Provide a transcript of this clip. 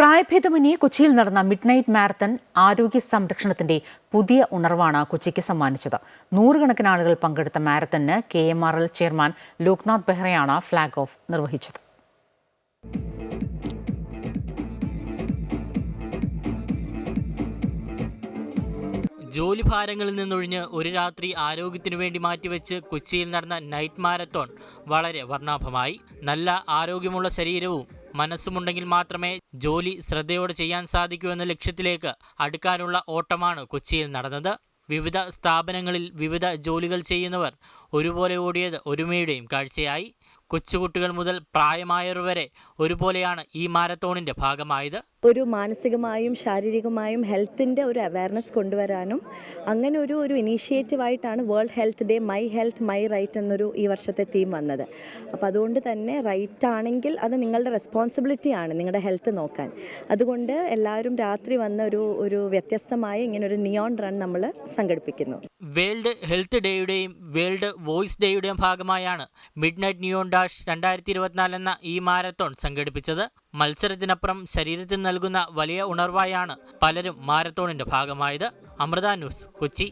പ്രായഭേദമന്യേ കൊച്ചിയിൽ നടന്ന മിഡ് നൈറ്റ് മാരത്തൺ ആരോഗ്യ സംരക്ഷണത്തിന്റെ പുതിയ ഉണർവാണ് കൊച്ചിക്ക് സമ്മാനിച്ചത്. നൂറുകണക്കിന് ആളുകൾ പങ്കെടുത്ത മാരത്തണിന് K M R L chairman Loknath ബെഹ്റയാണ് flag off നിർവഹിച്ചത്. ജോലിഭാരങ്ങളിൽ നിന്നൊഴിഞ്ഞ് ഒരു രാത്രി ആരോഗ്യത്തിനു വേണ്ടി മാറ്റിവെച്ച് കൊച്ചിയിൽ നടന്ന നൈറ്റ് മാരത്തോൺ വളരെ വർണാഭമായി. നല്ല ആരോഗ്യമുള്ള ശരീരവും മനസ്സുമുണ്ടെങ്കിൽ മാത്രമേ ജോലി ശ്രദ്ധയോടെ ചെയ്യാൻ സാധിക്കൂ എന്ന ലക്ഷ്യത്തിലേക്ക് അടുക്കാനുള്ള ഓട്ടമാണ് കൊച്ചിയിൽ നടന്നത്. വിവിധ സ്ഥാപനങ്ങളിൽ വിവിധ ജോലികൾ ചെയ്യുന്നവർ ഒരുപോലെ ഓടിയത് ഒരുമയുടെയും കാഴ്ചയായി. കൊച്ചുകുട്ടികൾ മുതൽ പ്രായമായവർ വരെ ഒരുപോലെയാണ് ഈ മാരത്തോണിന്റെ ഭാഗമായത്. ഒരു മാനസികമായും ശാരീരികമായും ഹെൽത്തിന്റെ ഒരു അവയർനെസ് കൊണ്ടുവരാനും അങ്ങനെ ഒരു ഒരു ഇനീഷ്യേറ്റീവായിട്ടാണ് world health day my health my right എന്നൊരു ഈ വർഷത്തെ തീം വന്നത്. അപ്പോൾ അതുകൊണ്ട് തന്നെ റൈറ്റ് ആണെങ്കിൽ അത് നിങ്ങളുടെ റെസ്പോൺസിബിലിറ്റിയാണ് നിങ്ങളുടെ ഹെൽത്ത് നോക്കാൻ. അതുകൊണ്ട് എല്ലാവരും രാത്രി വന്ന ഒരു ഒരു വ്യത്യസ്തമായ ഇങ്ങനെ ഒരു നിയോൺ റൺ നമ്മൾ സംഘടിപ്പിക്കുന്നു. വേൾഡ് ഹെൽത്ത് ഡേയുടെയും വേൾഡ് വോയിസ് ഡേയുടെയും ഭാഗമായാണ് മിഡ് നൈറ്റ് ന്യൂയോൺ ഡാഷ് രണ്ടായിരത്തി ഇരുപത്തിനാല് എന്ന ഈ മാരത്തോൺ സംഘടിപ്പിച്ചത്. മത്സരത്തിനപ്പുറം ശരീരത്തിന് നൽകുന്ന വലിയ ഉണർവായാണ് പലരും മാരത്തോണിന്റെ ഭാഗമായത്. അമൃത ന്യൂസ് കൊച്ചി.